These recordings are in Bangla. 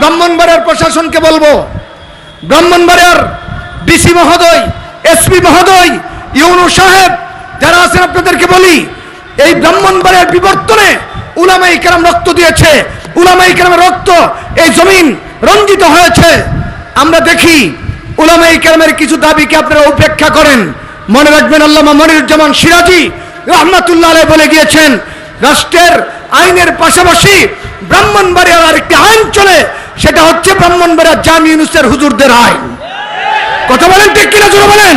ব্রাহ্মণবাড়িয়ার প্রশাসনকে বলব, ব্রাহ্মণবাড়িয়ার ডিসি মহোদয় এসপি মহোদয়, ইউনু সাহেব, যারা আছেন আপনাদেরকে বলি, এই ব্রাহ্মণবাড়িয়ার বিবর্তনে উলামাই কেরাম রক্ত দিয়েছে উলামাই কেরামের রক্ত এই জমিন রঞ্জিত হয়েছে। আমরা দেখি উলামাই কেরামের কিছু দাবিকে আপনারা উপেক্ষা করেন। মনে রাখবেন আল্লামা মনিরুজ্জামান সিরাজি রহমাতুল্লাহ আলাইহি বলে গিয়েছেন, রাষ্ট্রের আইনের পাশাপাশি ব্রাহ্মণবাড়িয়ার আরেকটি আইন চলে সেটা হচ্ছে ব্রাহ্মণবাড়িয়ার জামি ইউনুসের হুজুরদের আইন কথা বলেন ঠিক কিনা জোরে বলেন?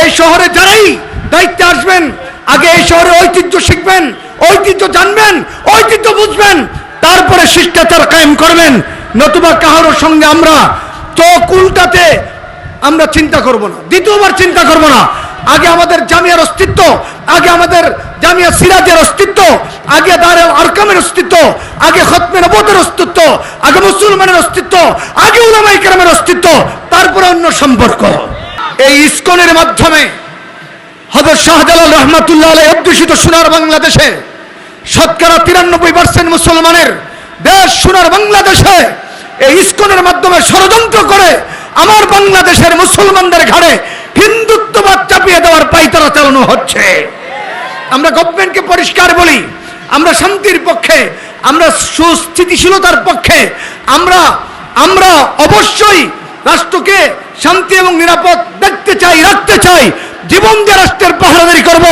এই শহরে যারাই দায়িত্বে আসবেন, আগে এই শহরে ঐতিহ্য শিখবেন, ঐতিহ্য জানবেন, ঐতিহ্য বুঝবেন, তারপরে শিষ্টাচার কায়েম করবেন। নতুবা কাহারোর সঙ্গে আমরা চোখ উল্টাতে আমরা চিন্তা করব না। দ্বিতীয়বার চিন্তা করব না। আগে আমাদের জামিয়ার অস্তিত্ব, আগে আমাদের জামিয়া সিরাজের অস্তিত্ব, আগে দারেল আরকামের অস্তিত্ব, আগে খতমে নবতের অস্তিত্ব, আগে মুসলমানের অস্তিত্ব, আগে উলামাই কেরামের অস্তিত্ব, তারপরে অন্য সম্পর্ক। এই ইস্কনের মাধ্যমে হজরত শাহজালাল রহমাতুল্লাহ আলাই অধ্যুষিত সোনার বাংলাদেশে শতকরা তিরানব্বই পার্সেন্ট মুসলমানের দেশ সোনার বাংলাদেশে এই ইস্কনের মাধ্যমে ষড়যন্ত্র করে আমার বাংলাদেশের মুসলমানদের ঘাড়ে হিন্দুত্ববাদ চাপিয়ে দেওয়ার পাইতারা চালানো হচ্ছে। আমরা গভর্নমেন্টকে পরিষ্কার বলি, আমরা শান্তির পক্ষে, আমরা সুস্থিতিশীলতার পক্ষে, আমরা আমরা অবশ্যই রাষ্ট্রকে শান্তি এবং নিরাপদ দেখতে চাই, রাখতে চাই, জীবন দিয়ে রাষ্ট্রের পাহারাদারি করব,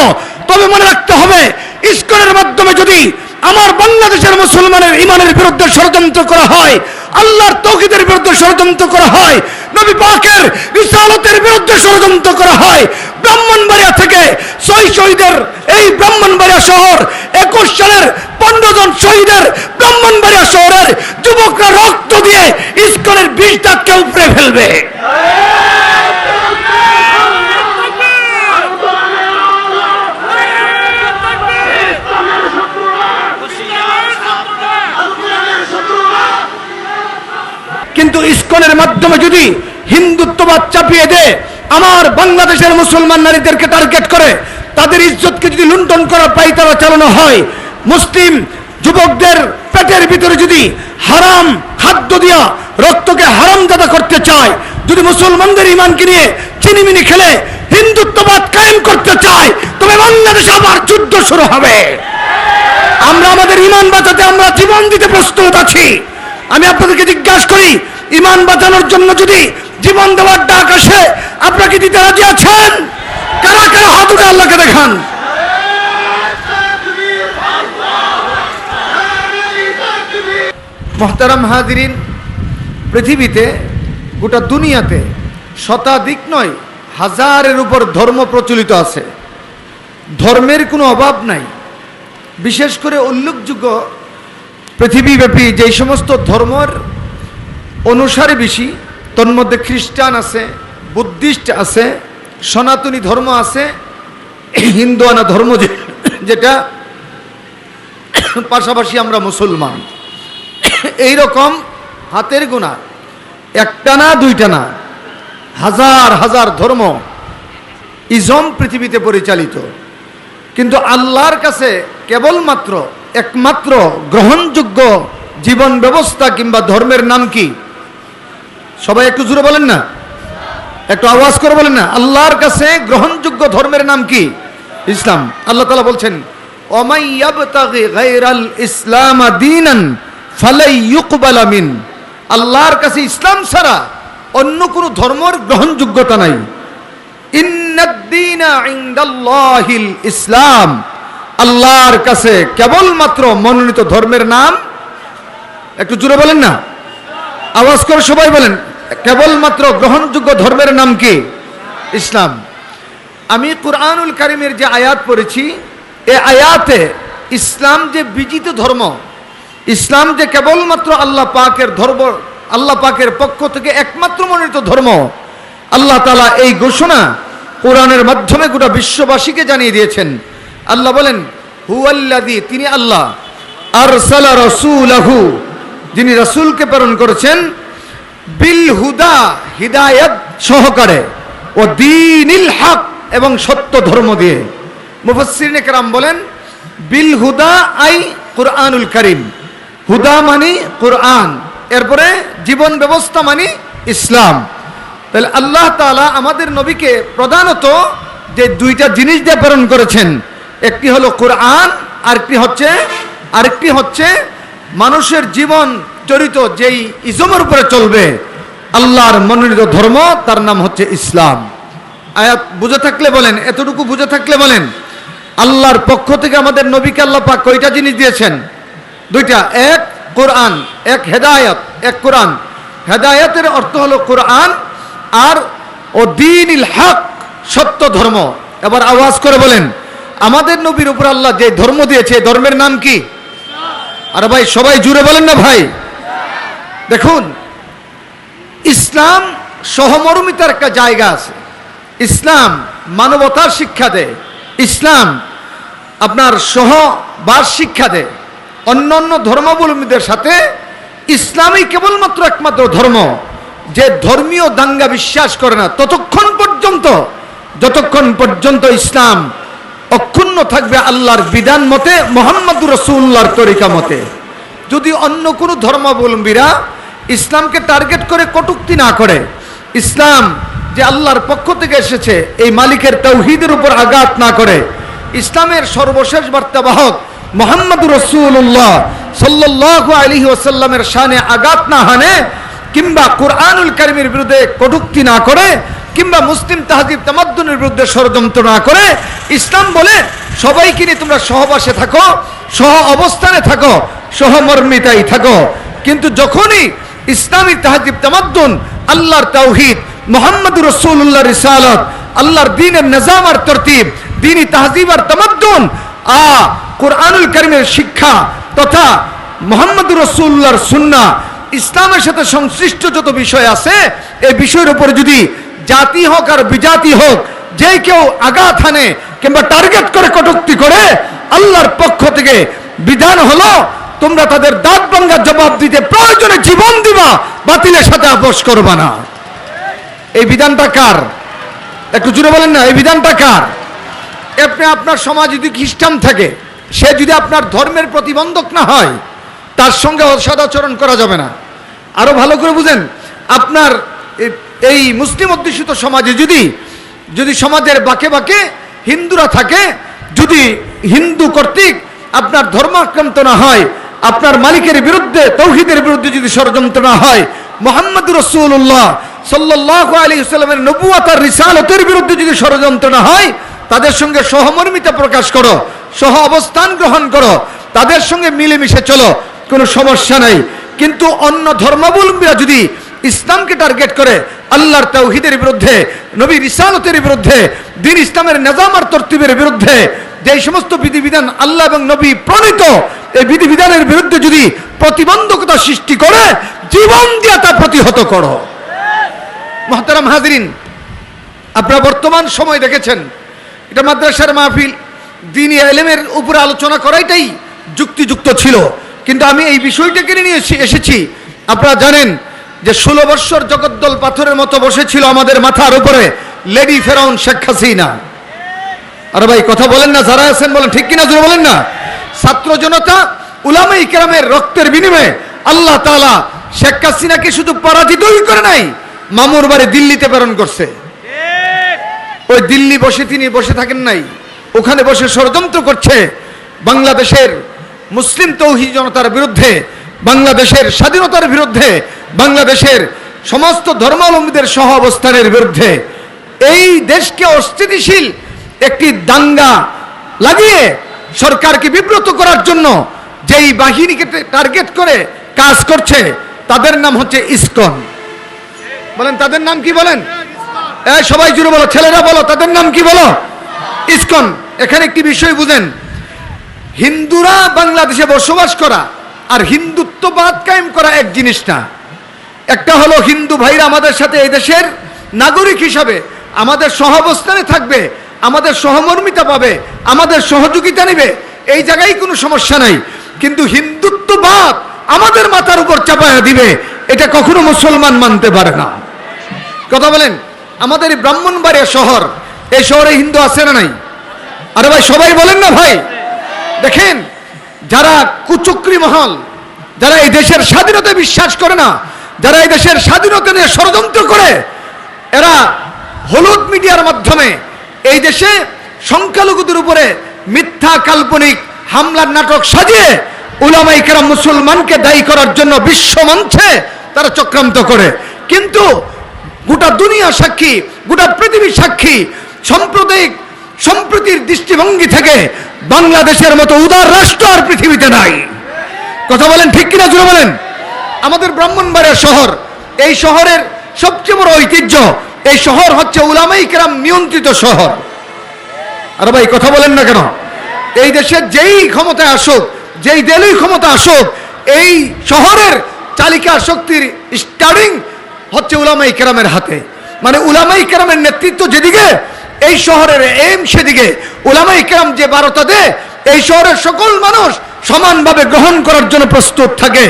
তবে মনে রাখতে হবে, ইস্কনের মাধ্যমে যদি আমার বাংলাদেশের মুসলমানের ইমানের বিরুদ্ধে ষড়যন্ত্র করা হয়, আল্লাহর তৌকিদের বিরুদ্ধে ষড়যন্ত্র করা হয় নবী পাকের রিসালতের বিরুদ্ধে ষড়যন্ত্র করা হয়। ব্রাহ্মণবাড়িয়া থেকে ছয় শহীদের, এই ব্রাহ্মণবাড়িয়া শহর, একুশ সালের পনেরো জন শহীদের ব্রাহ্মণবাড়িয়া শহরের যুবকরা রক্ত দিয়ে ইস্কনের বিষ দাগকে উপরে ফেলবে। কিন্তু ইস্কনের মাধ্যমে যদি হিন্দুত্ববাদ চাপিয়ে দেয়, আমার বাংলাদেশের মুসলমান নারীদেরকে টার্গেট করে, তাদের ইজ্জতকে যদি লুণ্ঠন করার পাইতারা চালানো হয়, মুসলিম যুবকদের পেটের ভিতরে যদি হারাম খাদ্য দিয়া রক্তকে হারামজাদা করতে চায়, যদি মুসলমানদের ইমানকে নিয়ে চিনিমিনি খেলে হিন্দুত্ববাদ কায়েম করতে চায়, তবে বাংলাদেশে আবার যুদ্ধ শুরু হবে। আমরা আমাদের ইমান বাঁচাতে আমরা জীবন দিতে প্রস্তুত আছি। আমি আপনাদেরকে জিজ্ঞাসা করি ইমান বাঁচানোর জন্য যদি জীবন দেওয়ার ডাক আসে আপনাকে দিতে রাজি আছেন? কারা কারা হাত উঠে আল্লাহকে দেখান? মহতারাম হাজিরিন, পৃথিবীতে গোটা দুনিয়াতে শতাধিক নয়, হাজারের উপর ধর্ম প্রচলিত আছে। ধর্মের কোনো অভাব নাই। বিশেষ করে উল্লেখযোগ্য পৃথিবীব্যাপী যেই সমস্ত ধর্মর অনুসারে বেশি তন্মধ্যে খ্রিস্টান আছে, বুদ্ধিস্ট আছে, সনাতনী ধর্ম আছে হিন্দুয়ানা ধর্ম যেটা পাশাপাশি আমরা মুসলমান। এই রকম হাতের গোনা একটা না, দুইটা না, হাজার হাজার ধর্ম ইজম পৃথিবীতে পরিচালিত। কিন্তু আল্লাহর কাছে কেবলমাত্র, একমাত্র গ্রহণযোগ্য জীবন ব্যবস্থা কিংবা ধর্মের নাম কি? সবাই একটু জুড়ে বলেন না। একটু আওয়াজ করে বলেন না। আল্লাহর কাছে গ্রহণযোগ্য ধর্মের নাম কি? ইসলাম। আল্লাহ তালা বলছেন ইসলাম আল্লাহর কাছে ইসলাম ছাড়া অন্য কোনো ধর্মের গ্রহণযোগ্যতা নাই। ইসলাম। আল্লাহর কাছে কেবলমাত্র মনোনীত ধর্মের নাম, একটু জুড়ে বলেন না। আওয়াজ করে সবাই বলেন কেবলমাত্র গ্রহণযোগ্য ধর্মের নাম কি? ইসলাম। আমি কুরআনুল কারিমের যে আয়াত পড়েছি, এ আয়াতে ইসলাম যে বিজিত ধর্ম, ইসলাম যে কেবলমাত্র আল্লাহ পাকের ধর্ম, আল্লাহ পাকের পক্ষ থেকে একমাত্র মনোনীত ধর্ম, আল্লাহ তালা এই ঘোষণা কোরআনের মাধ্যমে গোটা বিশ্ববাসীকে জানিয়ে দিয়েছেন। আল্লাহ বলেন হু হুয়াল্লাদি তিনি আল্লাহ আর সালা রসুলাহু, যিনি রসুলকে প্রেরণ করেছেন বিল হুদা হিদায়ত সহকারে ও দিনিল হক এবং সত্য ধর্ম দিয়ে। মুফাসসিরিন কেরাম বলেন বিল হুদা আই কুরআনুল করিম। হুদা মানে কুরআন, এরপরে জীবন ব্যবস্থা মানি ইসলাম। তাহলে আল্লাহ তাআলা আমাদের নবীকে প্রধানত যে দুইটা জিনিস দিয়ে প্রেরণ করেছেন, একটি হলো কোরআন, আরেকটি হচ্ছে আরেকটি হচ্ছে মানুষের জীবন চরিত যেই ইজমের উপরে চলবে, আল্লাহর মনোনীত ধর্ম, তার নাম হচ্ছে ইসলাম। আয়াত বুঝে থাকলে বলেন, এতটুকু বুঝে থাকলে বলেন, আল্লাহর পক্ষ থেকে আমাদের নবীকে আল্লাহ পাক কয়টা জিনিস দিয়েছেন? দুইটা, এক কোরআন, এক হেদায়ত, এক কোরআন। হেদায়তের অর্থ হলো কোরআন আর ও দিন হক, সত্য ধর্ম। এবার আওয়াজ করে বলেন, আমাদের নবীর উপর আল্লাহ যে ধর্ম দিয়েছে ধর্মের নাম কি? আর ভাই, সবাই জুড়ে বলেন না ভাই। দেখুন, ইসলাম সহমর্মিতার একটা জায়গা আছে। ইসলাম মানবতার শিক্ষা দেয়। ইসলাম আপনার সহবাস শিক্ষা দেয়। অন্য অন্য ধর্মাবলম্বীদের সাথে ইসলামই কেবলমাত্র একমাত্র ধর্ম। যে ধর্মীয় দাঙ্গা বিশ্বাস করে না, ততক্ষণ পর্যন্ত, যতক্ষণ পর্যন্ত ইসলাম অক্ষুণ্ণ থাকবে আল্লাহর বিধান মতে, মোহাম্মদুর রসুল্লাহর তরিকা মতে। যদি অন্য কোনো ধর্মাবলম্বীরা ইসলামকে টার্গেট করে কটুক্তি না করে, ইসলাম যে আল্লাহর পক্ষ থেকে এসেছে, এই মালিকের তৌহিদের উপর আঘাত না করে, ইসলামের সর্বশেষ বার্তাবাহক মোহাম্মদ রসুল্লাহ সাল্লাহ আলহি ওসাল্লামের শানে আঘাত না হানে, কিংবা কোরআনুল কারিমের বিরুদ্ধে কটুক্তি না করে, কিংবা মুসলিম তাহাজিব তামাদ্দুনের বিরুদ্ধে ষড়যন্ত্র না করে, ইসলাম বলে সবাইকে নিয়ে তোমরা সহবাসে থাকো, সহ অবস্থানে থাকো সহমর্মিতাই থাকো। কিন্তু যখনই ইসলামী তাহাজিব তামাদ্দুন, আল্লাহর তাওহিদ মোহাম্মদ রসুল্লাহ রিসালত, আল্লাহর দিনের নিজাম আর তরতিব, দিনী তাহজিব আর তামাদ্দুন, আ কোরআনুল করিমের শিক্ষা তথা মোহাম্মদ রসুল্লাহর সুন্না ইসলামের সাথে সংশ্লিষ্ট যত বিষয় আছে, এই বিষয়ের উপর যদি জাতি হোক আর বিজাতি হোক, যে কেউ আঘাত হানে কিংবা টার্গেট করে কটুক্তি করে, আল্লাহর পক্ষ থেকে বিধান হলো তোমরা তাদের দাঁত ভাঙ্গার জবাব দিতে প্রয়োজনে জীবন দিবা, বাতিলের সাথে আপোষ করবা না। এই বিধানটা কার? একটু জুড়ে বলেন না, এই বিধানটা কার? আপনি আপনার সমাজ যদি খ্রিস্টান থাকে, সে যদি আপনার ধর্মের প্রতিবন্ধক না হয়, তার সঙ্গে অসদাচরণ করা যাবে না। আরও ভালো করে বুঝেন, আপনার এই মুসলিম অধ্যুষিত সমাজে যদি যদি সমাজের বাকে বাকে হিন্দুরা থাকে, যদি হিন্দু কর্তৃক আপনার ধর্মাক্রান্ত না হয় আপনার মালিকের বিরুদ্ধে, তৌহিদের বিরুদ্ধে যদি ষড়যন্ত্র না হয়, মোহাম্মদ রসুল্লাহ সাল্লাহ আলী নবুয়াতার রিসালতের বিরুদ্ধে যদি ষড়যন্ত্র না হয়, তাদের সঙ্গে সহমর্মিতা প্রকাশ করো, সহ অবস্থান গ্রহণ করো, তাদের সঙ্গে মিলেমিশে চলো, কোনো সমস্যা নাই। কিন্তু অন্য ধর্মাবলম্বীরা যদি ইসলামকে টার্গেট করে, আল্লাহর তৌহিদের বিরুদ্ধে নবী রিসালতের বিরুদ্ধে, দিন ইসলামের নিজাম আর তরতিবের বিরুদ্ধে যে সমস্ত বিধিবিধান আল্লাহ এবং নবী প্রণীত, এই বিধিবিধানের বিরুদ্ধে যদি প্রতিবন্ধকতা সৃষ্টি করে, জীবন দিয়ে তা প্রতিহত করো। মহতারাম হাজরিন, আপনারা বর্তমান সময় দেখেছেন, এটা মাদ্রাসার মাহফিল, দিনী এলেমের উপরে আলোচনা করাইটাই যুক্তিযুক্ত ছিল। কিন্তু আমি এই বিষয়টাকে নিয়ে এসে- এসেছি। আপনারা জানেন যে ষোলো বৎসর জগদ্দল পাথরের মতো বসেছিল আমাদের মাথার উপরে, লেডি ফেরাউন শেখ হাসিনা। আরে ভাই, কথা বলেন না, যারা আছেন বলেন, ঠিক কিনা জোরে বলেন না? ছাত্র জনতা উলামাই কেরামের রক্তের বিনিময়ে আল্লাহ তাআলা শেখ হাসিনাকে শুধু পরাজিতই করে নাই, মামুর বাড়ি দিল্লিতে প্রেরণ করছে। ওই দিল্লি বসে তিনি বসে থাকেন নাই, ওখানে বসে ষড়যন্ত্র করছে বাংলাদেশের মুসলিম তৌহি জনতার বিরুদ্ধে, বাংলাদেশের স্বাধীনতার বিরুদ্ধে, বাংলাদেশের সমস্ত ধর্মাবলম্বীদের সহ অবস্থানের বিরুদ্ধে। এই দেশকে অস্থিতিশীল একটি দাঙ্গা লাগিয়ে সরকারকে বিব্রত করার জন্য যেই বাহিনীকে টার্গেট করে কাজ করছে, তাদের নাম হচ্ছে ইসকন। বলেন, তাদের নাম কি বলেন? সবাই জুড়ে বলো, ছেলেরা বলো, তাদের নাম কি বলো? ইসকন, এখানে একটি বিষয় বুঝেন। হিন্দুরা বাংলাদেশে বসবাস করা আর হিন্দুত্ববাদ কায়েম করা এক জিনিস না। একটা হলো হিন্দু ভাইরা আমাদের সাথে এই দেশের নাগরিক হিসাবে আমাদের সহাবস্থানে থাকবে আমাদের সহমর্মিতা পাবে, আমাদের সহযোগিতা নেবে, এই জায়গায় কোনো সমস্যা নাই। কিন্তু হিন্দুত্ববাদ আমাদের মাথার উপর চাপায়া দিবে, এটা কখনো মুসলমান মানতে পারে না। কথা বলেন, আমাদের ব্রাহ্মণবাড়িয়া শহর, এই শহরে হিন্দু আছে না নাই? আরে ভাই, সবাই বলেন না ভাই। দেখেন, যারা কুচক্রি মহল, যারা এই দেশের স্বাধীনতায় বিশ্বাস করে না, যারা এই দেশের স্বাধীনতা নিয়ে ষড়যন্ত্র করে, এরা হলুদ মিডিয়ার মাধ্যমে এই দেশে সংখ্যালঘুদের উপরে মিথ্যা কাল্পনিক হামলার নাটক সাজিয়ে উলামাই কেরাম মুসলমানকে দায়ী করার জন্য বিশ্ব মঞ্চে তারা চক্রান্ত করে। কিন্তু গোটা দুনিয়া সাক্ষী, গোটা পৃথিবী সাক্ষী, সাম্প্রদায়িক, সম্প্রতির দৃষ্টিভঙ্গি থেকে বাংলাদেশের মতো উদার রাষ্ট্র আর পৃথিবীতে নাই। কথা বলেন ঠিক কিনা জুড়ে বলেন? আমাদের ব্রাহ্মণবাড়িয়া শহর, এই শহরের সবচেয়ে বড় ঐতিহ্য এই শহর হচ্ছে উলামাই কেরাম নিয়ন্ত্রিত শহর। আর ভাই, কথা বলেন না কেন? এই দেশে যেই ক্ষমতায় আসুক, যেই দলই ক্ষমতা আসুক, এই শহরের চালিকা শক্তির স্টার্টিং হচ্ছে উলামাই কেরামের হাতে। মানে উলামাই কেরামের নেতৃত্ব যেদিকে, এই শহরের এম সেদিকে। উলামাই কেরাম যে বারোটা দে এই শহরের সকল মানুষ সমানভাবে গ্রহণ করার জন্য প্রস্তুত থাকে।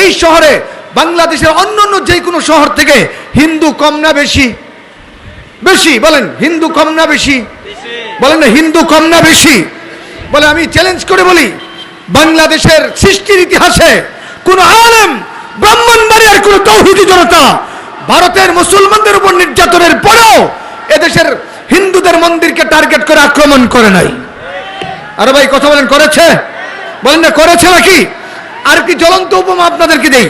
এই শহরে বাংলাদেশের অন্য অন্য যে কোনো শহর থেকে হিন্দু কম না বেশি বেশি, বলেন, হিন্দু কম না বেশি? বলেন না, হিন্দু কম না বেশি? বলে, আমি চ্যালেঞ্জ করে বলি, বাংলাদেশের সৃষ্টির ইতিহাসে কোন আলেম, ব্রাহ্মণবাড়িয়ার কোন তৌহিদি জনতা ভারতের মুসলমানদের উপর নির্যাতনের পরেও এদেশের হিন্দুদের মন্দিরকে টার্গেট করে আক্রমণ করে নাই। আরে ভাই, কথা বলেন, করেছে? বলেন না, করেছে নাকি? আর কি জ্বলন্ত উপমা আপনাদেরকে দেই?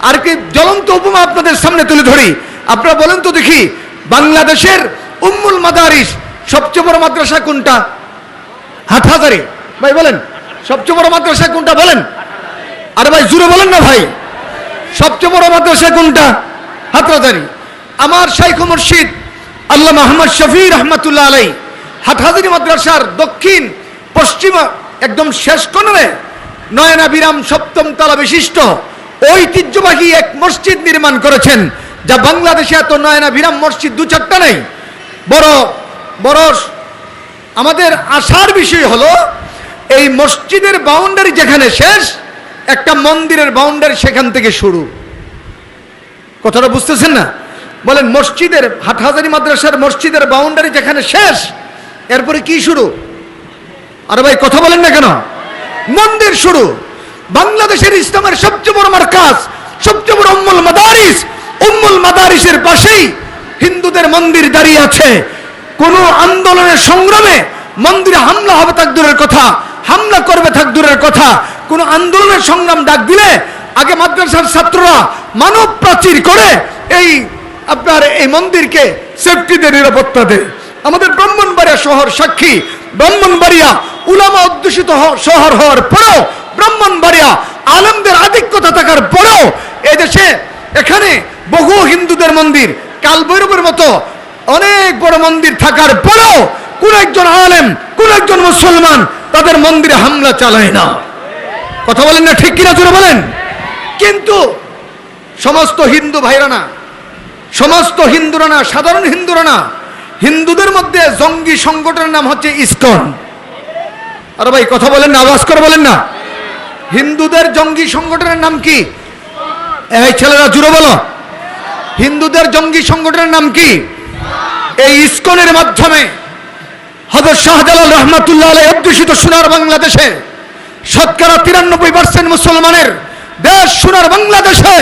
আর কি জ্বলন্ত উপমা আপনাদের সামনে তুলে ধরি? আপনারা বলেন তো দেখি বাংলাদেশের উম্মুল মাদারিস, সবচেয়ে বড় মাদ্রাসা কোনটা? হাটহাজারি ভাই বলেন, সবচেয়ে বড় মাদ্রাসা কোনটা বলেন? আরে ভাই জুড়ে বলেন না ভাই। সবচেয়ে বড় মাদ্রাসা কোনটা? হাটহাজারি আমার শাইখ মুর্শিদ আল্লাহ মোহাম্মদ শফি রহমতুল্লাহ আলাই হাটহাজারি মাদ্রাসার দক্ষিণ, পশ্চিম, একদম শেষ কোণে নয়না বিরাম সপ্তম তলা বিশিষ্ট ঐতিহ্যবাহী এক মসজিদ নির্মাণ করেছেন। যা বাংলাদেশে এত নয়না বিরাম মসজিদ দু চারটা নেই। বড় বড় আমাদের আশার বিষয় হলো, এই মসজিদের বাউন্ডারি যেখানে শেষ, একটা মন্দিরের বাউন্ডারি সেখান থেকে শুরু। কথাটা বুঝতেছেন না? বলেন, মসজিদের, হাটহাজারি মাদ্রাসার মসজিদের বাউন্ডারি যেখানে শেষ, এরপরে কি শুরু? আরে ভাই, কথা বলেন না কেন? মন্দির শুরু। বাংলাদেশের ইসলামের সবচেয়ে বড় মার্কাজ, সবচেয়ে বড় উম্মুল মাদারিস উম্মুল মাদারিসের পাশেই হিন্দুদের মন্দির দাঁড়িয়ে আছে। কোন আন্দোলনের সংগ্রামে মন্দিরে হামলা হবে তাক দূরের কথা, হামলা করবে থাক দূরের কথা, কোন আন্দোলনের সংগ্রাম ডাক দিলে আগে মাদ্রাসার ছাত্ররা মানব প্রাচীর করে এই আপনার এই মন্দিরকে সেফটি দিয়ে নিরাপত্তা দেয়। আমাদের ব্রাহ্মণবাড়িয়া শহর সাক্ষী। ব্রাহ্মণবাড়িয়া উলামা অধ্যুষিত শহর হওয়ার পরেও ব্রাহ্মণবাড়িয়া আলমদের আধিক্যতা থাকার পরেও এদেশে এখানে বহু হিন্দুদের মন্দির, কালভৈরবের মতো অনেক বড় মন্দির থাকার পরেও কোন একজন আলেম, কোন একজন মুসলমান তাদের মন্দিরে হামলা চালায় না। কথা বলেন না ঠিক কিনা জোরে বলেন? কিন্তু সমস্ত হিন্দু ভাইরা না, সমস্ত হিন্দুরা না, সাধারণ হিন্দুরা না, হিন্দুদের মধ্যে জঙ্গি সংগঠনের নাম হচ্ছে ইসকন। আরে ভাই, কথা বলেন না, আওয়াজ করে বলেন না। হিন্দুদের জঙ্গি সংগঠনের নাম কি? এই ছেলেরা জুড়ে বলো। হিন্দুদের জঙ্গি সংগঠনের নাম কি? এই ইস্কনের মাধ্যমে হজরত শাহজালাল রহমাতুল্লাহ আলাই অধ্যুষিত সোনার বাংলাদেশে শতকরা তিরানব্বই পার্সেন্ট মুসলমানের দেশ সোনার বাংলাদেশে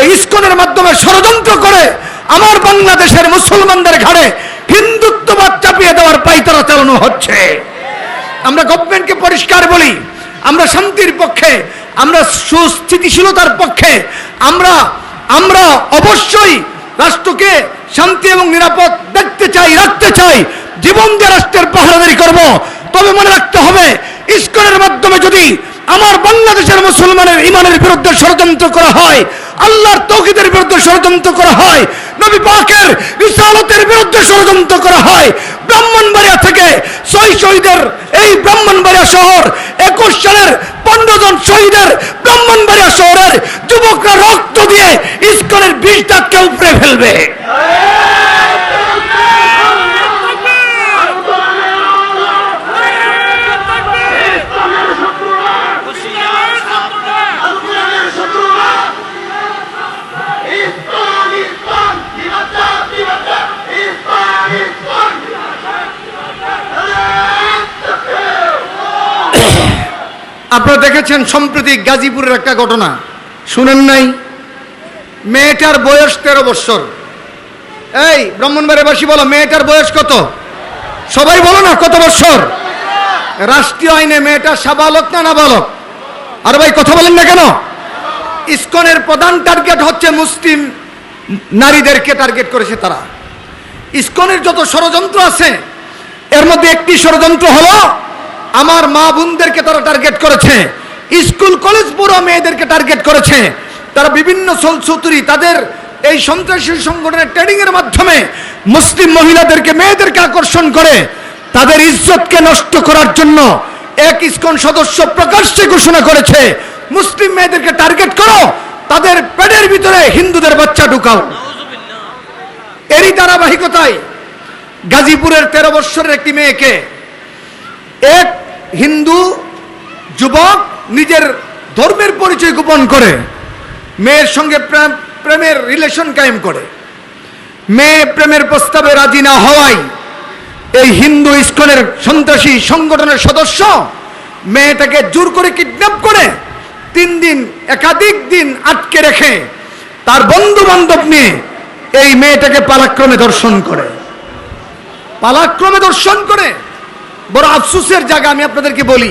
এই ইস্কনের মাধ্যমে ষড়যন্ত্র করে আমার বাংলাদেশের মুসলমানদের ঘাড়ে হিন্দুত্ববাদ চাপিয়ে দেওয়ার পাইতারা চালানো হচ্ছে। আমরা গভর্নমেন্টকে পরিষ্কার বলি, আমরা শান্তির পক্ষে, আমরা সুস্থিতিশীলতার পক্ষে, আমরা আমরা অবশ্যই রাষ্ট্রকে শান্তি এবং নিরাপদ দেখতে চাই, রাখতে চাই। জীবন দিয়ে রাষ্ট্রের পাহারাদারি করব। তবে মনে রাখতে হবে, ইস্কনের মাধ্যমে যদি আমার বাংলাদেশের মুসলমানের ইমানের বিরুদ্ধে ষড়যন্ত্র করা হয়, আল্লাহর তৌকিদের বিরুদ্ধে ষড়যন্ত্র করা হয়, নবী পাকের রিসালতের বিরুদ্ধে ষড়যন্ত্র করা হয়, ব্রাহ্মণবাড়িয়া থেকে শহীদের এই ব্রাহ্মণবাড়িয়া শহর একুশ সালের পনেরো জন শহীদের ব্রাহ্মণবাড়িয়া শহরের যুবকরা রক্ত দিয়ে ইস্কনের বিষ কেউ উপড়ে ফেলবে। আপনারা দেখেছেন, সম্প্রতি গাজীপুরের একটা ঘটনা। শুনেন নাই? মেয়েটার বয়স তেরো বৎসর এই ব্রাহ্মণবাড়িবাসী বলো, মেয়েটার বয়স কত? সবাই বলো না, কত বৎসর রাষ্ট্রীয় আইনে মেয়েটা সাবালক না নাবালক? আর ভাই, কথা বলেন না কেন? ইস্কনের প্রধান টার্গেট হচ্ছে মুসলিম নারীদেরকে টার্গেট করেছে তারা। ইস্কনের যত ষড়যন্ত্র আছে, এর মধ্যে একটি ষড়যন্ত্র হলো আমার মা বোনদেরকে তারা টার্গেট করেছে। স্কুল, কলেজ পুরো মেয়েদেরকে টার্গেট করেছে। তারা বিভিন্ন সলসুতুরি তাদের এই সন্ত্রাসী সংগঠনের ট্রেনিং এর মাধ্যমে মুসলিম মহিলাদেরকে, মেয়েদেরকে আকর্ষণ করে তাদের ইজ্জতকে নষ্ট করার জন্য এক ইসকন সদস্য প্রকাশ্যে ঘোষণা করেছে, মুসলিম মেয়েদেরকে টার্গেট করো, তাদের পেটের ভিতরে হিন্দুদের বাচ্চা ঢুকাও। এরই ধারাবাহিকতায় গাজীপুরের তেরো বৎসরের একটি মেয়েকে এক হিন্দু যুবক নিজের ধর্মের পরিচয় গোপন করে, মেয়ের সঙ্গে প্রেমের রিলেশন কায়েম করে। মেয়ে প্রেমের প্রস্তাবে রাজি না হওয়ায় এই হিন্দু ইস্কনের সন্ত্রাসী সংগঠনের সদস্য মেয়েটাকে জোর করে কিডন্যাপ করে তিন দিন, একাধিক দিন আটকে রেখে তার বন্ধু বান্ধব নিয়ে এই মেয়েটাকে পালাক্রমে দর্শন করে। পালাক্রমে দর্শন করে বড় আফসোসের জায়গা আমি আপনাদেরকে বলি,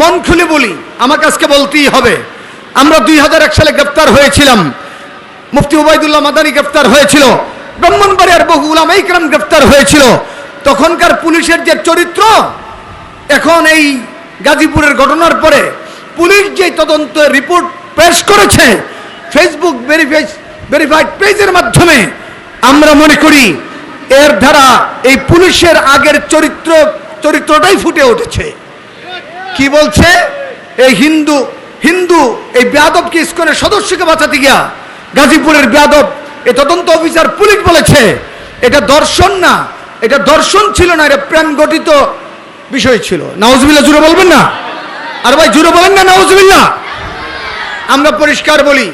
মন খুলে বলি, আমাকে আজকে বলতেই হবে। আমরা দুই সালে গ্রেপ্তার হয়েছিলাম। মুফতি ওবায়দুল্লাহ মাদানী গ্রেপ্তার হয়েছিল। ব্রাহ্মণবাড়িয়ার বহু উলামা ইকরাম গ্রেপ্তার হয়েছিল। তখনকার পুলিশের যে চরিত্র, এখন এই গাজীপুরের ঘটনার পরে পুলিশ যে তদন্ত রিপোর্ট পেশ করেছে ফেসবুক ভেরিফাইড পেজের মাধ্যমে আমরা মনে করি, এর দ্বারা এই পুলিশের আগের চরিত্র চরিত্রটাই ফুটে উঠেছে। কি বলছে? এই হিন্দু হিন্দু, এই বেয়াদবকে ইস্কনের সদস্যকে বাঁচাতে গিয়া গাজীপুরের ব্যাদব এই তদন্ত অফিসার পুলিশ বলেছে, এটা দর্শন না, এটা দর্শন ছিল না, এটা প্রেম গঠিত বিষয় ছিল। নাউজবিল্লা জুড়ে বলবেন না? আর ভাই, জুড়ে বলেন না নাউজবিল্লা আমরা পরিষ্কার বলি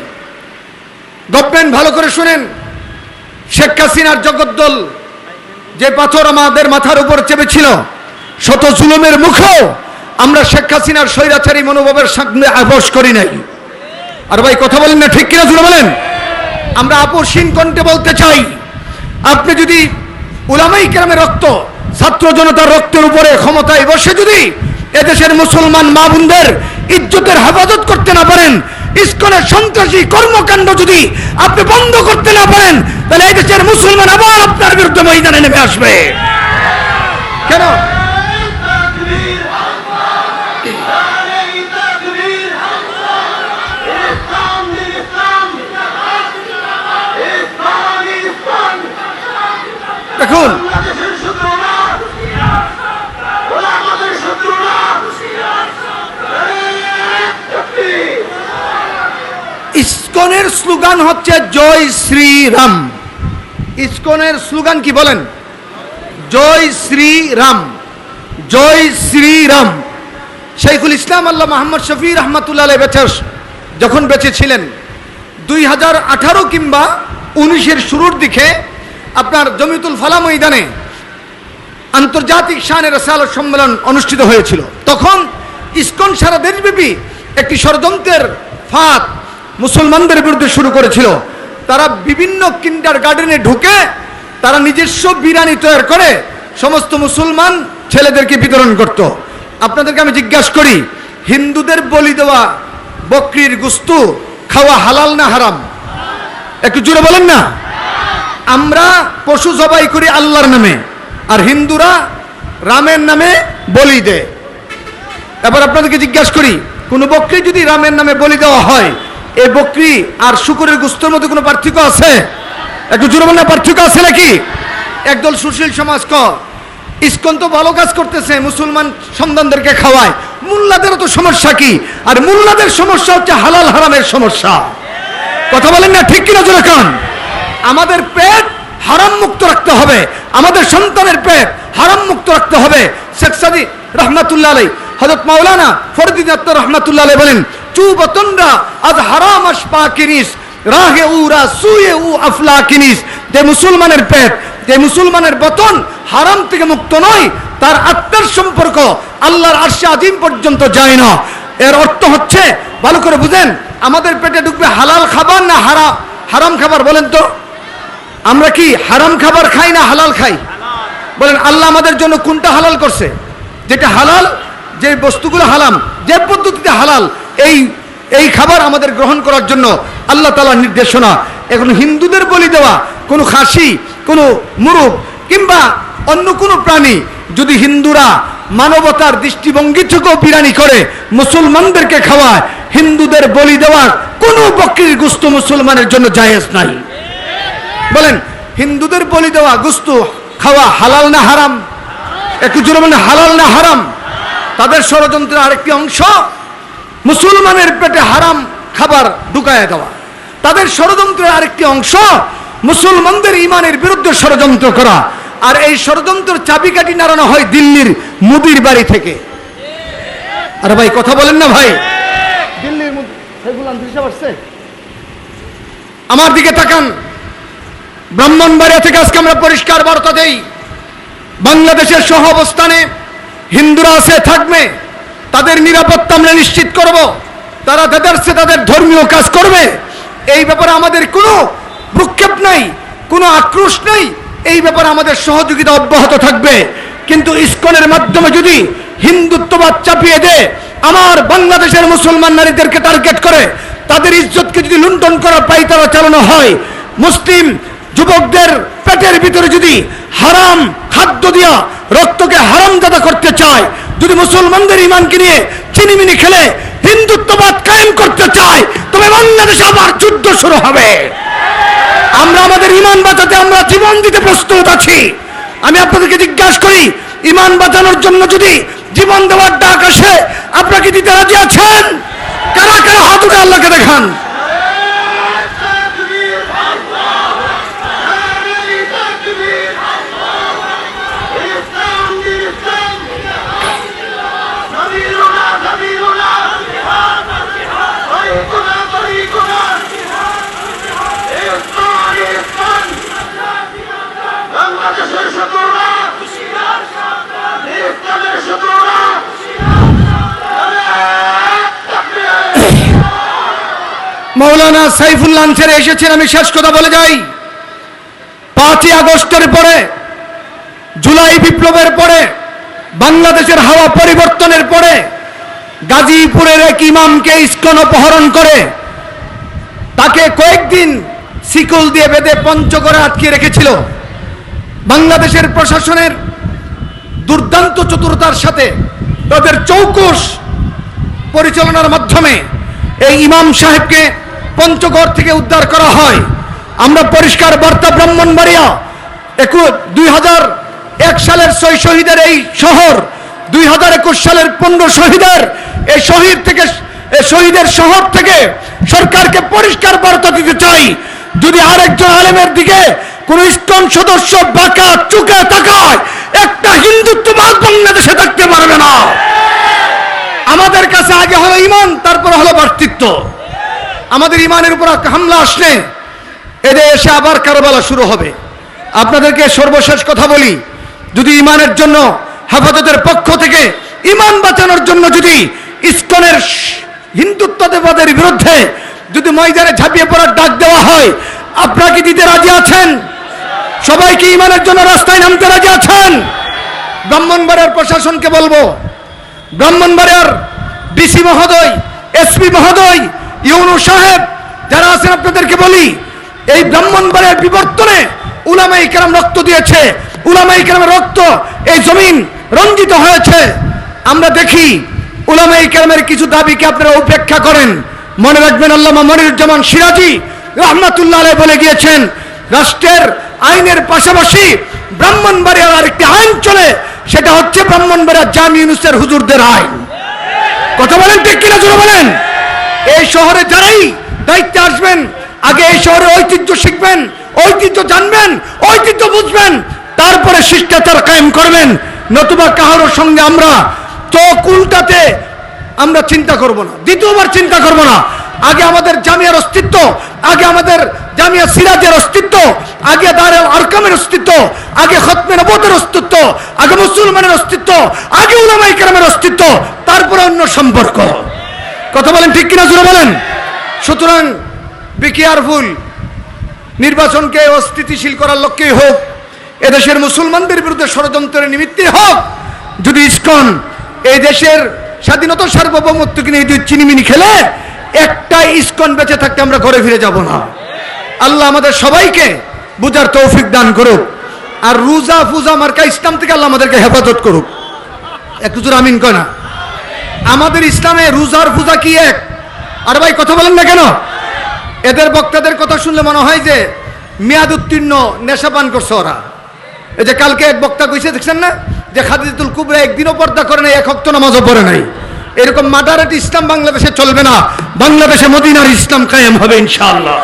গভর্নমেন্ট ভালো করে শুনেন, শেখ হাসিনার জগদ্দল যে পাথর আমাদের মাথার উপর চেপেছিল শত জুলুমের মুখেও আমরা শেখ হাসিনার স্বৈরাচারী মনোভাবের সামনে আপোষ করি নাই। আর ভাই, কথা বলেন না ঠিক কিনা জুড়ে বলেন? আমরা আপোষহীন কণ্ঠে বলতে চাই, আপনি যদি উলামাই কেরামের রক্ত, ছাত্র জনতার রক্তের উপরে ক্ষমতায় বসে যদি এদেশের মুসলমান মা বোনদের ইজ্জতের হেফাজত করতে না পারেন, ইস্কনের সন্ত্রাসী কর্মকাণ্ড যদি আপনি বন্ধ করতে না পারেন, তাহলে এই দেশের মুসলমান আবার আপনার বিরুদ্ধে ময়দানে নেমে আসবে। কেন? দেখুন ইসকনের স্লোগান হচ্ছে, জয় শ্রীরাম। ইস্কনের স্লোগান কি বলেন? জয় শ্রীরাম। জয় শ্রীরাম। শেখুল ইসলাম আল্লাহ মোহাম্মদ শফি রহমতুল্লাহ বেঁচে যখন বেঁচে ছিলেন, দুই হাজার আঠারো কিংবা উনিশের শুরুর দিকে আপনার জমিতুল ফালা ময়দানে আন্তর্জাতিক শানের রসালত সম্মেলন অনুষ্ঠিত হয়েছিল। তখন ইস্কন সারা দেশব্যাপী একটি ষড়যন্ত্রের ফাঁদ মুসলমানদের বিরুদ্ধে শুরু করেছিল। তারা বিভিন্ন কিন্ডার গার্ডেনে ঢুকে তারা নিজস্ব বিরানি তৈরি করে সমস্ত মুসলমান ছেলেদেরকে বিতরণ করত। আপনাদেরকে আমি জিজ্ঞাসা করি, হিন্দুদের বলি দেওয়া বকরির গুস্তু খাওয়া হালাল না হারাম? একটু জুড়ে বলেন না। আমরা পশু জবাই করি আল্লাহর নামে, আর হিন্দুরা রামের নামে বলি দেয়। এবার আপনাদেরকে জিজ্ঞাসা করি, কোন বকরি যদি রামের নামে বলি দেওয়া হয় এই বকরি আর শুকুরের গুস্তর মধ্যে কোনো পার্থক্য আছে? একটু জোরে বলেন পার্থক্য আছে নাকি? একদল সুশীল সমাজ ক ইস্কন তো ভালো কাজ করতেছে, মুসলমান সন্তানদেরকে খাওয়ায়। মুল্লাদেরও তো সমস্যা কি? আর মুল্লাদের সমস্যা হচ্ছে হালাল হারামের সমস্যা। কথা বলেন না, ঠিক কিনা জোরে আমাদের পেট হারাম মুক্ত রাখতে হবে। আমাদের সন্তানের পেট হারাম মুক্ত রাখতে হবে। শেখ সাদি রহমাতুল্লাহ আলাই হজরত মাওলানা ফরদিন আত্ম রহমাতুল্লাহ আলাই বলেন চু বতনরা আজ হারাম আস পা কিনিস রাহে উরা সুয়ে উ আফলা কিনিস যে মুসলমানের পেট, যে মুসলমানের বতন হারাম থেকে মুক্ত নয়, তার আত্মার সম্পর্ক আল্লাহর আরশে আজিম পর্যন্ত যায় না। এর অর্থ হচ্ছে, ভালো করে বুঝেন, আমাদের পেটে ঢুকবে হালাল খাবার না হারাম হারাম খাবার বলেন তো? আমরা কি হারাম খাবার খাই না হালাল খাই? বলেন, আল্লাহ আমাদের জন্য কোনটা হালাল করছে? যেটা হালাল, যে বস্তুগুলো হালাম, যে পদ্ধতিতে হালাল, এই এই খাবার আমাদের গ্রহণ করার জন্য আল্লাহ তালার নির্দেশনা। এখন হিন্দুদের বলি দেওয়া, কোনো খাসি, কোনো মুরুব কিংবা অন্য কোনো প্রাণী, যদি হিন্দুরা মানবতার দৃষ্টিভঙ্গি থেকেও বিরানি করে, মুসলমানদেরকে খাওয়ায়, হিন্দুদের বলি দেওয়ার কোনো বকরির গুস্ত মুসলমানের জন্য জায়েজ নাই। বলেন হিন্দুদের বলি দেওয়া গুস্ত খাওয়া হালাল না হারাম? একটু জোরে বলেন হালাল না হারাম? তাদের ষড়যন্ত্রের আরেকটি অংশ মুসলমানের পেটে হারাম খাবার ঢুকায় দেওয়া। তাদের ষড়যন্ত্রের আরেকটি অংশ মুসলমানদের ইমানের বিরুদ্ধে ষড়যন্ত্র করা। আর এই ষড়যন্ত্রের চাবিকাঠি নাড়ানো হয় দিল্লির মুদির বাড়ি থেকে। আরে ভাই কথা বলেন না ভাই। দিল্লির? আমার দিকে তাকান। ব্রাহ্মণবাড়িয়া থেকে আজকে আমরা পরিষ্কার বার্তা দেই, বাংলাদেশের সহ অবস্থানে হিন্দুরা আছে, থাকবে, তাদের নিরাপত্তা আমরা নিশ্চিত করব, তারা তাদের সে তাদের ধর্মীয় কাজ করবে, এই ব্যাপারে আমাদের কোনো ভ্রুক্ষেপ নাই, কোনো আক্রোশ নেই, এই ব্যাপারে আমাদের সহযোগিতা অব্যাহত থাকবে। কিন্তু ইস্কনের মাধ্যমে যদি হিন্দুত্ববাদ চাপিয়ে দেয়, আমার বাংলাদেশের মুসলমান নারীদেরকে টার্গেট করে, তাদের ইজ্জতকে যদি লুণ্ঠন করার পাইতারা চালানো হয়, মুসলিম যুবকদের পেটের ভিতরে যদি হারাম খাদ্য দিয়া রক্তকে হারাম দাদা করতে চায়, যদি মুসলমানদের ইমানকে নিয়ে চিনিমিনি খেলে, হিন্দুত্ববাদ কায়েম করতে চায়, তবে বাংলাদেশে আবার যুদ্ধ শুরু হবে। আমরা আমাদের ইমান বাঁচাতে আমরা জীবন দিতে প্রস্তুত আছি। আমি আপনাদেরকে জিজ্ঞাসা করি ইমান বাঁচানোর জন্য যদি জীবন দেওয়ার ডাক আসে আপনাকে দিতে রাজি আছেন? কারা কারা হাত উঠে আল্লাহকে দেখান? মৌলানা সাইফুল্লাহ আনসারে এসেছেন, আমি শেষ কথা বলে যাই। পাঁচই আগস্টের পরে, জুলাই বিপ্লবের পরে, বাংলাদেশের হাওয়া পরিবর্তনের পরে, গাজীপুরের এক ইমামকে ইস্কন অপহরণ করে, তাকে কয়েকদিন শিকল দিয়ে বেঁধে পঞ্চগড়ে আটকে রেখেছিল। বাংলাদেশের প্রশাসনের দুর্দান্ত চতুরতার সাথে তাদের চৌকুশ পরিচালনার মাধ্যমে এই ইমাম সাহেবকে পঞ্চগড় থেকে উদ্ধার করা হয়। আমরা পরিষ্কার বার্তা ব্রাহ্মণবাড়িয়া একু দুই হাজার এক সালের ছয় শহীদের এই শহর, দুই হাজার একুশ সালের পনেরো শহীদের, এই শহীদ থেকে শহীদের শহর থেকে সরকারকে পরিষ্কার বার্তা দিতে চাই। যদি আরেকজন আলেমের দিকে কোন ইস্কন সদস্য বাঁকা চুকে তাকায়, একটা হিন্দুত্ববাদ বাংলাদেশে থাকতে পারবে না। আমাদের কাছে আগে হলো ইমান, তারপর হলো বার্তিত্ব আমাদের ইমানের উপর হামলা আসলে, এদের এসে আবার কারবালা শুরু হবে। আপনাদেরকে সর্বশেষ কথা বলি, যদি ইমানের জন্য, হেফাজতের পক্ষ থেকে ইমান বাঁচানোর জন্য যদি ইস্কনের হিন্দুত্ববাদের বিরুদ্ধে যদি ময়দানে ঝাঁপিয়ে পড়ার ডাক দেওয়া হয়, আপনারা কি দিতে রাজি আছেন? সবাই কি ইমানের জন্য রাস্তায় নামতে রাজি আছেন? ব্রাহ্মণবাড়িয়ার প্রশাসনকে বলব, ব্রাহ্মণবাড়িয়ার ডিসি মহোদয়, এসপি মহোদয় ইউনু সাহেব, যারা আছেন আপনাদেরকে বলি, এই ব্রাহ্মণবাড়িয়ার বিবর্তনে উলামাই কেরাম রক্ত দিয়েছে উলামাই কেরামের রক্ত এই জমিন রঞ্জিত হয়েছে। আমরা দেখি উলামাই কেরামের কিছু দাবিকে আপনারা উপেক্ষা করেন। মনে রাখবেন আল্লামা মনিরুজ্জামান সিরাজি রহমাতুল্লাহ বলে গিয়েছেন, রাষ্ট্রের আইনের পাশাপাশি ব্রাহ্মণবাড়িয়ার আরেকটি আইন চলে, সেটা হচ্ছে ব্রাহ্মণবাড়িয়ার জামি ইউনুসের হুজুরদের আইন। কথা বলেন ঠিক কিনা জোরে বলেন? এই শহরে যারাই দায়িত্বে আসবেন, আগে এই শহরে ঐতিহ্য শিখবেন, ঐতিহ্য জানবেন, ঐতিহ্য বুঝবেন, তারপরে শিষ্টাচার কায়েম করবেন। নতুবা কাহারোর সঙ্গে আমরা চোখ উল্টাতে আমরা চিন্তা করব না, দ্বিতীয়বার চিন্তা করব না। আগে আমাদের জামিয়ার অস্তিত্ব, আগে আমাদের জামিয়া সিরাজের অস্তিত্ব, আগে দারে আরকামের অস্তিত্ব, আগে খতমে নবতের অস্তিত্ব, আগে মুসলমানের অস্তিত্ব, আগে উলামাই কেরামের অস্তিত্ব, তারপরে অন্য সম্পর্ক। কথা বলেন ঠিক কিনা জুড়ে বলেন। সুতরাং বি কেয়ারফুল নির্বাচনকে অস্থিতিশীল করার লক্ষ্যেই হোক, এদেশের মুসলমানদের বিরুদ্ধে ষড়যন্ত্রের নিমিত্তে হোক, যদি ইস্কন এই দেশের স্বাধীনতা সার্বভৌমত্বকে নিয়ে যদি চিনিমিনি খেলে একটা ইস্কন বেঁচে থাকতে আমরা ঘরে ফিরে যাব না। আল্লাহ আমাদের সবাইকে বুঝার তৌফিক দান করুক, আর রুজা ফুজা মার্কা ইসলাম থেকে আল্লাহ আমাদেরকে হেফাজত করুক। একটু আমিন কয় না। আমাদের ইসলামে রোজার পূজা কি এক? আর ভাই, কথা বলেন না কেন? এদের বক্তাদের কথা শুনলে মনে হয় যে মেয়াদ উত্তীর্ণ, নেশা পান করছে ওরা। এই যে কালকে এক বক্তা কইছে, দেখছেন না? যে খাদিজাতুল কুবরা একদিনও পর্দা করে নাই, এক হক্ত নামাজও পড়ে নাই। এরকম মাদারাট ইসলাম বাংলাদেশে চলবে না। বাংলাদেশে মদিনার ইসলাম কায়েম হবে ইনশাআল্লাহ।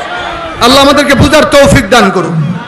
আল্লাহ আমাদেরকে বুঝার তৌফিক দান করুন।